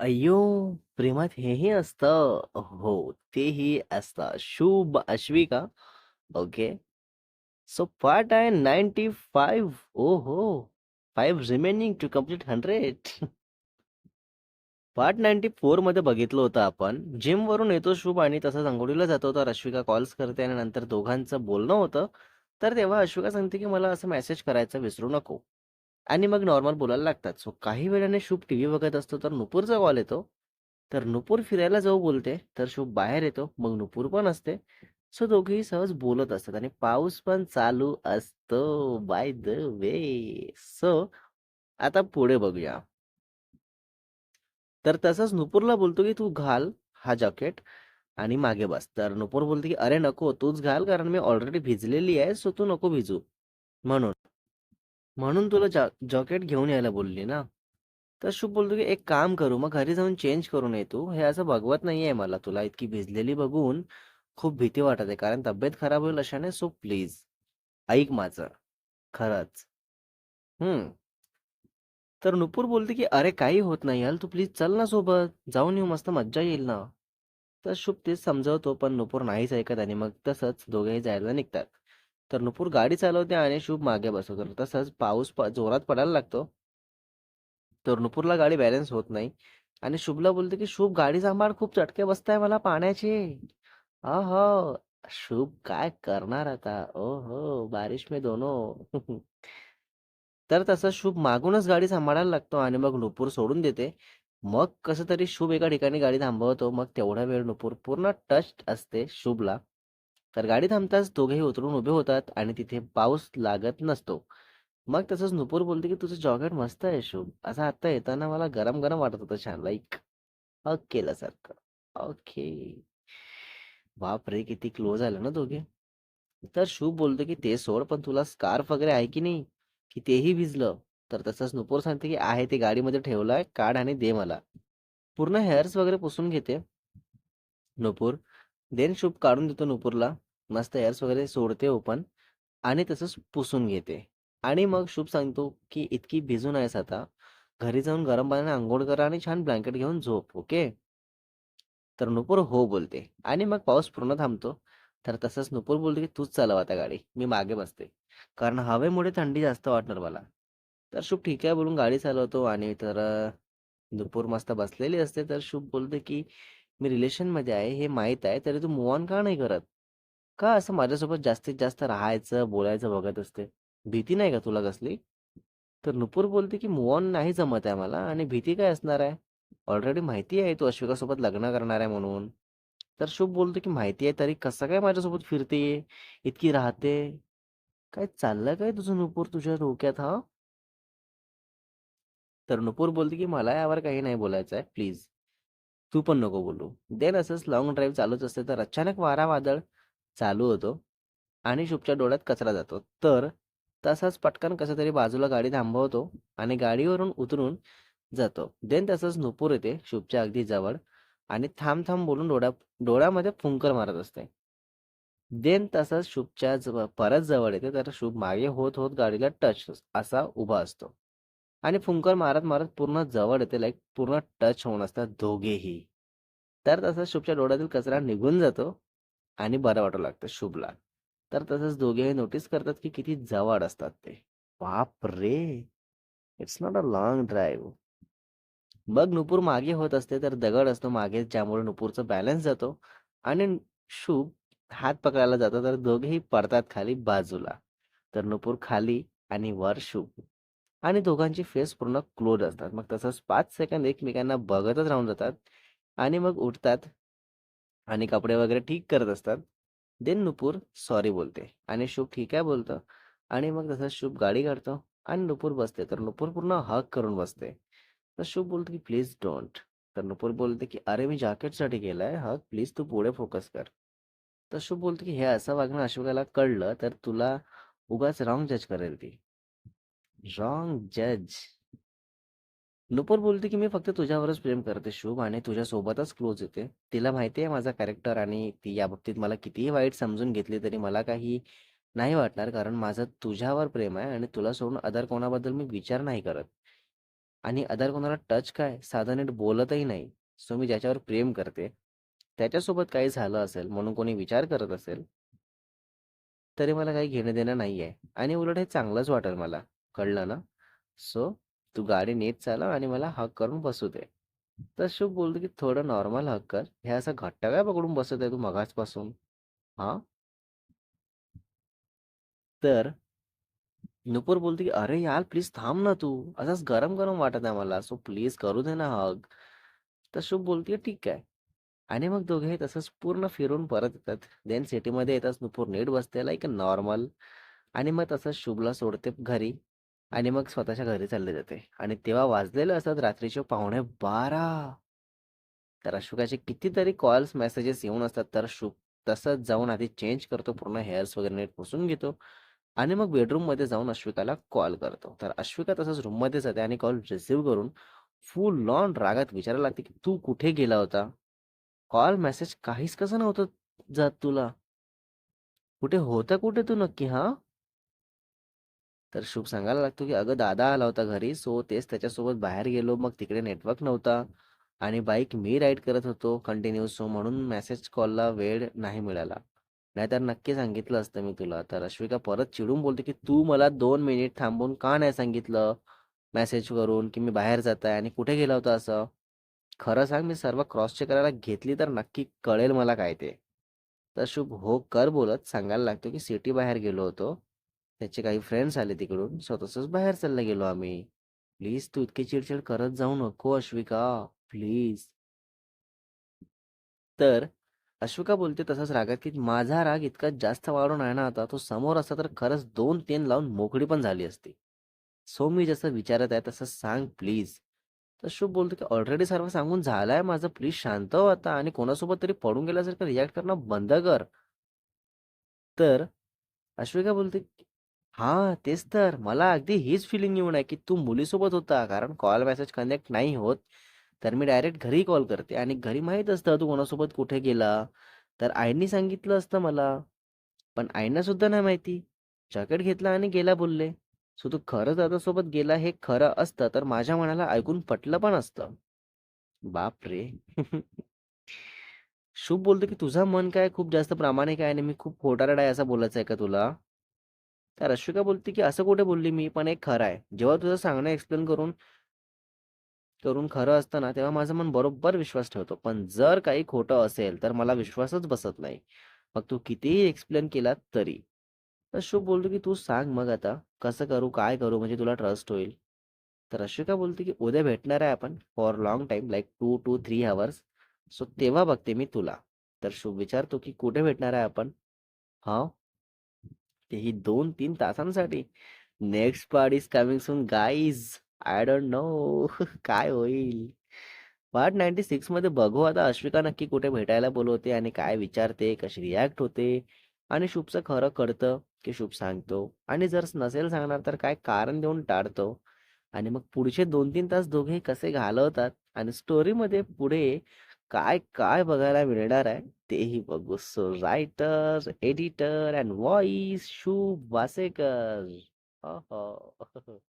अय्यो! प्रेमात हेही असतं. हो, तेही असतं. Shubh Ashvika. Okay. So part आहे 95. ओहो! 5 रिमेनिंग टू कंप्लीट 100. पार्ट 94 मध्ये बघितलं होतं आपण. जिमवरून येतो शुभ आणि तसंच अंघोळीला जातो तर अश्विका कॉल्स करते आणि नंतर दोघांचं बोलणं होतं. तर तेव्हा अश्विका सांगते, की "मला असं मेसेज करायचं विसरू नको." आणि मग नॉर्मल बोलायला लागतात. सो काही वेळाने शुभ टीव्ही बघत असतो तर नुपूरचा कॉल येतो. तर नुपूर फिरायला जाऊ बोलते. तर शुभ बाहेर येतो. मग नुपूर पण असते. सो दोघेही सहज बोलत असतात आणि पाऊस पण चालू असतो बाय द वे. सो आता पुढे बघूया. तर तसंच नुपूरला बोलतो, की "तू घाल हा जॅकेट आणि मागे बस." तर नुपूर बोलते, की "अरे नको, तूच घाल कारण मी ऑलरेडी भिजलेली आहे, सो तू नको भिजू." म्हणून. "म्हणून तुला जॅ जॉकेट घेऊन यायला बोलली ना?" तर शुभ बोलतो, की "एक काम करू, मग घरी जाऊन चेंज करून ये तू. हे असं बघवत नाहीये मला. तुला इतकी भिजलेली बघून खूप भीती वाटत आहे. कारण तब्येत खराब होईल अशाने. सो प्लीज ऐक माझं. खरंच." हम्म तर नुपूर बोलते, की "अरे काही होत नाही याल तू प्लीज चल ना सोबत. जाऊन येऊ, मस्त मज्जा येईल ना." तर शुभ तेच समजावतो, पण नुपूर नाहीच ऐकत आणि मग तसंच दोघेही जायला निघतात. तर नुपूर गाडी चालवते आणि शुभ मागे बसवतो तसंच पाऊस जोरात पडायला लागतो. तर नुपूरला गाडी बॅलन्स होत नाही आणि शुभला बोलते, की "शुभ गाडी सांभाळ, खूप चटके बसताय मला पाण्याचे." ओहो! शुभ काय करणार आता? ओहो! बारिश मे दोनों. तर तसं शुभ मागूनच गाडी सांभाळायला लागतो आणि मग नुपूर सोडून देते. मग कसं तरी शुभ एका ठिकाणी गाडी थांबवतो. मग तेवढा वेळ नुपूर पूर्ण टच असते शुभला. तर गाडी थांबताच दोघेही उतरून उभे होतात आणि तिथे पाऊस लागत नसतो. मग तसंच नुपूर बोलते, की "तुझं जॉकेट मस्त आहे शुभ. असं आता येताना मला गरम-गरम वाटत होतं छान लाईक हग सारखं ओके. बापरे! किती क्लोज आलं ना दोघे. तर शुभ बोलतो, की "ते सोड, पण तुला स्कार्फ वगैरे आहे की नाही? की तेही भिजलं?" तर तसंच नुपूर सांगते, की "आहे ते गाडीमध्ये ठेवलंय, काढ आणि दे मला." पूर्ण हेअर्स वगैरे पुसून घेते नुपूर. देन शुभ काढून देतो नुपूरला. मस्त एअर्स वगैरे सोडते ओपन आणि तसंच पुसून घेते. आणि मग शुभ सांगतो, की "इतकी भिजून आहेस आता. घरी जाऊन गरम पाण्याने आंघोळ करा आणि छान ब्लँकेट घेऊन झोप, ओके?" तर नुपूर हो बोलते आणि मग पाऊस पूर्ण थांबतो. तर तसंच नुपूर बोलते, की "तूच चालव आता गाडी. मी मागे बसते." कारण हवेमुळे थंडी जास्त वाटणार मला. तर शुभ ठीक आहे बोलून गाडी चालवतो आणि तर नुपूर मस्त बसलेली असते. तर शुभ बोलते, की "मी रिलेशनमध्ये आहे हे माहीत आहे, तरी तू मूव ऑन का नाही करत? का असं माझ्यासोबत जास्तीत जास्त राहायचं, बोलायचं बघत असते? भीती नाही का तुला कसली?" तर नुपूर बोलते, की मूव ऑन नाही जमत आहे मला आणि भीती काय असणार आहे? ऑलरेडी माहिती आहे तू अश्विकासोबत लग्न करणार आहे म्हणून." तर शुभ बोलतो, की "माहिती आहे तरी कसं काय माझ्यासोबत फिरते, इतकी राहते? काय चाललं काय तुझं नुपूर तुझ्या डोक्यात हा तर नुपूर बोलते, की "मला यावर काही नाही बोलायचं आहे प्लीज. तू पण नको बोलू." देन असंच लाँग ड्राईव्ह चालूच असते तर अचानक वारा वादळ चालू होतो आणि शुभच्या डोळ्यात कचरा जातो. तर तसाच पटकन कसं तरी बाजूला गाडी थांबवतो आणि गाडीवरून उतरून जातो. देन तसंच नुपूर येते शुभच्या अगदी जवळ आणि थांब, थांब बोलून डोळ्या डोळ्यामध्ये फुंकर मारत असते. देन तसंच शुभच्या जवळ परत जवळ येते तर शुभ मागे होत, होत गाडीला टच असा उभा असतो आणि फुंकर मारत, मारत पूर्ण जवळ येते लाईक पूर्ण टच होऊन असतात दोघेही. तर तसंच शुभच्या डोळ्यातील कचरा निघून जातो आणि बरं वाटू लागतं शुभला. तर तसंच दोघेही नोटीस करतात, की किती जवळ असतात ते. बापरे! It's not a long drive. मग नुपूर मागे होत असते, तर दगड असतो मागे ज्यामुळे नुपूरचा बॅलन्स जातो आणि शुभ हात पकडायला जातो, तर दोघेही पडतात खाली बाजूला. तर नुपूर खाली आणि वर शुभ आणि दोघांची फेस पूर्ण क्लोज असतात. मग तसंच पाच सेकंद एकमेकांना बघतच राहून जातात आणि मग उठतात आणि कपडे वगैरे ठीक करत असतात. देन नुपूर सॉरी बोलते आणि शुभ ठीक आहे बोलतं आणि मग तसंच शुभ गाडी काढतो आणि नुपूर बसते. तर नुपूर पूर्ण हक करून बसते. तर शुभ बोलतो, की "प्लीज डोंट." तर नुपूर बोलते, की "अरे मी जॅकेटसाठी गेलाय हग. प्लीज तू पुढे फोकस कर." तर शुभ बोलतो, की "हे असं वागणं अशोकाला कळलं तर तुला उगाच रॉंग जज करेल ती." रॉंग जज. नुपूर बोलते, की "मी फक्त तुझ्यावरच प्रेम करते शुभ आणि तुझ्यासोबतच क्लोज येते. तिला माहिती आहे माझा कॅरेक्टर आणि ती या बाबतीत मला कितीही वाईट समजून घेतली तरी मला काही नाही वाटणार कारण माझं तुझ्यावर प्रेम आहे आणि तुला सोडून अदर कोणाबद्दल मी विचार नाही करत." आणि अदर कोणाला टच काय, साधं नीट बोलतही नाही. सो मी ज्याच्यावर प्रेम करते, त्याच्यासोबत काही झालं असेल म्हणून कोणी विचार करत असेल तरी मला काही घेणं-देणं नाही आहे आणि उलट हे चांगलंच वाटेल मला. कळलं ना? सो तू गाडी नीट चालव आणि मला हक करून बसू दे. तर शुभ बोलतो, की "थोडं नॉर्मल हक कर. हे असं घट्ट काय पकडून बसत आहे तू मगाचपासून?" हा तर नुपूर बोलते, की "अरे यार प्लीज थांब ना तू. असंच गरम-गरम वाटत आहे मला. सो प्लीज करू दे ना हग." तर शुभ बोलते, "ठीक आहे." आणि मग दोघे तसंच पूर्ण फिरून परत येतात. देन सिटीमध्ये येताच नुपूर नीट बसते लाईक नॉर्मल आणि मग तसंच शुभला सोडते घरी आणि मग स्वतःच्या घरी चालले जाते आणि तेव्हा वाजलेलं असतात रात्रीचे 12:15 तर अश्विकाचे कितीतरी कॉल्स, मेसेजेस येऊन असतात. तर शुभ तसंच जाऊन आधी चेंज करतो, पूर्ण हेअर्स वगैरे नीट पुसून घेतो आणि मग बेडरूममध्ये जाऊन अश्विकाला कॉल करतो. तर अश्विका तसंच रूममध्ये जाते आणि कॉल रिसिव्ह करून फुल लॉन रागात विचारायला लागते, की "तू कुठे गेला होता? कॉल, मेसेज काहीच कसं नव्हतं जात तुला? कुठे होता कुठे तू नक्की हा तर शुभ सांगायला लागतो, की "अगं दादा आला होता घरी, सो तेच त्याच्यासोबत बाहेर गेलो. मग तिकडे नेटवर्क नव्हता आणि बाईक मी राईड करत होतो कंटिन्यू, सो म्हणून मेसेज, कॉलला वेळ नाही मिळाला. नाहीतर नक्की सांगितलं असतं मी तुला." तर अश्विका परत चिडून बोलते, की "तू मला दोन मिनिट थांबून का नाही सांगितलं मेसेज करून, की मी बाहेर जात आहे आणि कुठे गेला होता असं? खरं सांग, मी सर्व क्रॉस चेक करायला घेतली तर नक्की कळेल मला काय ते." तर शुभ हो कर बोलत सांगायला लागतो, की "सिटी बाहेर गेलो होतो. त्याचे काही फ्रेंड्स आले तिकडून, सो तसंच बाहेर चालला गेलो आम्ही. प्लीज तू इतकी चिडचिड करत जाऊ नको अश्विका, प्लीज." तर अश्विका बोलते तसंच रागात, की "माझा राग इतका जास्त वाढून आहे ना आता, तो समोर असता तर खरंच 2-3 लावून मोकळी पण झाली असती. सो मी जसं विचारत आहे तसं सांग प्लीज." तर शुभ बोलतो, की "ऑलरेडी सर्व सांगून झालाय माझं. प्लीज शांत हो आता आणि कोणासोबत तरी पडून गेल्यासारखं रिॲक्ट करणं बंद कर." तर अश्विका बोलते, "हां, तेच तर. मला अगदी हीच फिलिंग येऊन आहे, की तू मुलीसोबत होता. कारण कॉल, मेसेज कनेक्ट नाही होत, तर मी डायरेक्ट घरी कॉल करते आणि घरी माहीत असतं तू कोणासोबत कुठे गेला. तर आईंनी सांगितलं असतं मला, पण आईंना सुद्धा नाही माहिती. जॅकेट घेतला आणि गेला बोलले. सो तू खरंच दादासोबत गेला हे खरं असतं, तर माझ्या मनाला ऐकून पटलं पण असतं." बापरे! शुभ बोलतो, की "तुझं मन काय खूप जास्त प्रामाणिक आहे आणि मी खूप खोटारडा आहे असं बोलायचं आहे का तुला?" तर अश्विका बोलते, की "असं कुठे बोलली मी? पण एक खरं आहे. जेव्हा तुझं सांगणं एक्सप्लेन करून करून खरं असतं ना, तेव्हा माझं मन बरोबर विश्वास ठेवतो. पण जर काही खोटं असेल, तर मला विश्वासच बसत नाही. मग तू कितीही एक्सप्लेन केला तरी." तर शुभ बोलतो, की "तू सांग मग आता कसं करू, काय करू म्हणजे तुला ट्रस्ट होईल?" तर अश्विका बोलते, की "उद्या भेटणार आहे आपण for long time like two to 3 hours. So तेव्हा बघते मी तुला." तर शुभ विचारतो, की "कुठे भेटणार आहे आपण?" हा तेही 2-3 तासांसाठी. Next part is coming soon guys. I don't know काय होईल? पार्ट 96 मध्ये बघू आता अश्विका नक्की कुठे भेटायला बोलवते आणि काय विचारते, कशी रिॲक्ट होते आणि शुभचं खरं कळतं, की शुभ सांगतो आणि जर नसेल सांगणार तर काय कारण देऊन टाळतो आणि मग पुढचे 2-3 तास दोघे कसे घालवतात आणि स्टोरीमध्ये पुढे काय काय बघायला मिळणार आहे तेही बघू. So writer, editor and voice Shubh Wasekar. हो, हो.